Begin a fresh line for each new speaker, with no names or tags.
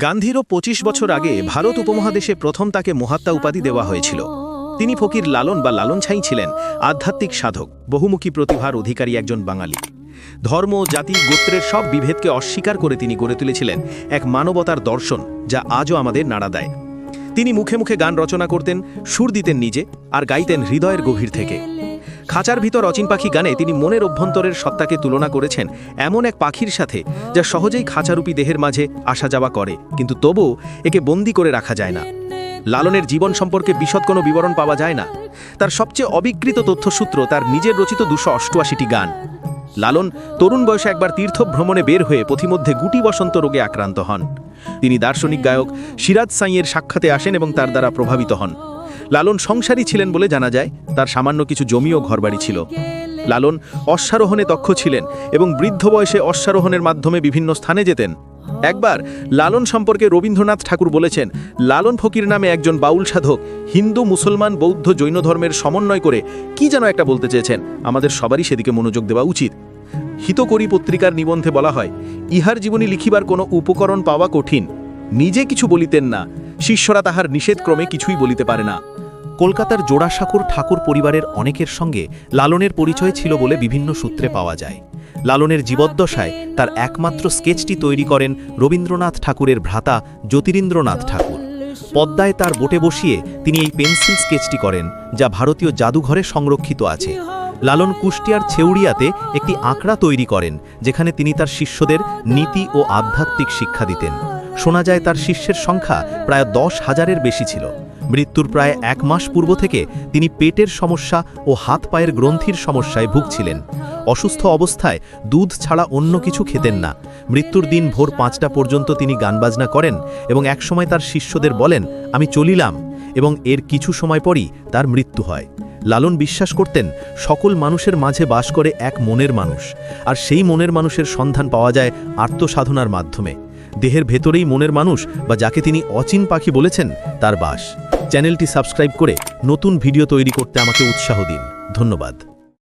গান্ধীরও ২৫ বছর আগে ভারত উপমহাদেশে প্রথম তাকে মহাত্মা উপাধি দেওয়া হয়েছিল। তিনি ফকির লালন বা লালন ছাই ছিলেন আধ্যাত্মিক সাধক বহুমুখী প্রতিভার অধিকারী একজন বাঙালি। ধর্ম জাতি গোত্রের সব বিভেদকে অস্বীকার করে তিনি গড়ে তুলেছিলেন এক মানবতার দর্শন যা আজও আমাদের নাড়া দেয়। তিনি মুখে মুখে গান রচনা করতেন সুর দিতেন নিজে আর গাইতেন হৃদয়ের গভীর থেকে। খাঁচার ভিতর অচিন পাখি গানে তিনি মনের অভ্যন্তরের সত্তাকে তুলনা করেছেন এমন এক পাখির সাথে, যা সহজেই খাঁচারূপী দেহের মাঝে আসা যাওয়া করে, কিন্তু তবুও একে বন্দি করে রাখা যায় না। লালনের জীবন সম্পর্কে বিশদ কোনো বিবরণ পাওয়া যায় না। তার সবচেয়ে অবিকৃত তথ্যসূত্র তার নিজের রচিত দুশো অষ্টআশিটি গান। লালন তরুণ বয়সে একবার তীর্থ ভ্রমণে বের হয়ে পথিমধ্যে গুটি বসন্ত রোগে আক্রান্ত হন। তিনি দার্শনিক গায়ক সিরাজ সাইয়ের সাক্ষাতে আসেন এবং তার দ্বারা প্রভাবিত হন। লালন সংসারী ছিলেন বলে জানা যায়, তার সামান্য কিছু জমি ও ঘরবাড়ি ছিল। লালন অশ্বারোহণে দক্ষ ছিলেন এবং বৃদ্ধ বয়সে অশ্বারোহণের মাধ্যমে বিভিন্ন স্থানে যেতেন। একবার লালন সম্পর্কে রবীন্দ্রনাথ ঠাকুর বলেছেন, লালন ফকির নামে একজন বাউল সাধক হিন্দু, মুসলমান, বৌদ্ধ, জৈন ধর্মের সমন্বয় করে কি যেন একটা বলতে চেয়েছেন। আমাদের সবারই সেদিকে মনোযোগ দেওয়া উচিত। হিতকরী পত্রিকার নিবন্ধে বলা হয়, ইহার জীবনী লিখিবার কোনো উপকরণ পাওয়া কঠিন। নিজে কিছু বলিতেন না। শিষ্যরা তাহার নিষেধক্রমে কিছুই বলিতে পারে না।
কলকাতার জোড়াসাঁকোর ঠাকুর পরিবারের অনেকের সঙ্গে লালনের পরিচয় ছিল বলে বিভিন্ন সূত্রে পাওয়া যায়। লালনের জীবদ্দশায় তার একমাত্র স্কেচটি তৈরি করেন রবীন্দ্রনাথ ঠাকুরের ভ্রাতা জ্যোতিরিন্দ্রনাথ ঠাকুর। পদ্মায় তার বোটে বসিয়ে তিনি এই পেন্সিল স্কেচটি করেন, যা ভারতীয় জাদুঘরে সংরক্ষিত আছে। লালন কুষ্টিয়ার ছেউড়িয়াতে একটি আঁকড়া তৈরি করেন, যেখানে তিনি তার শিষ্যদের নীতি ও আধ্যাত্মিক শিক্ষা দিতেন। শোনা যায় তার শিষ্যের সংখ্যা প্রায় দশ হাজারের বেশি ছিল। মৃত্যুর প্রায় এক মাস পূর্ব থেকে তিনি পেটের সমস্যা ও হাত পায়ের গ্রন্থির সমস্যায় ভুগছিলেন। অসুস্থ অবস্থায় দুধ ছাড়া অন্য কিছু খেতেন না। মৃত্যুর দিন ভোর পাঁচটা পর্যন্ত তিনি গানবাজনা করেন এবং একসময় তার শিষ্যদের বলেন, আমি চলিলাম। এবং এর কিছু সময় পরই তার মৃত্যু হয়। লালন বিশ্বাস করতেন, সকল মানুষের মাঝে বাস করে এক মনের মানুষ। আর সেই মনের মানুষের সন্ধান পাওয়া যায় আত্মসাধনার মাধ্যমে। দেহের ভেতরেই মনের মানুষ বা যাকে তিনি অচিন পাখি বলেছেন, তার বাস। চ্যানেলটি সাবস্ক্রাইব করে নতুন ভিডিও তৈরি করতে আমাকে উৎসাহ দিন। ধন্যবাদ।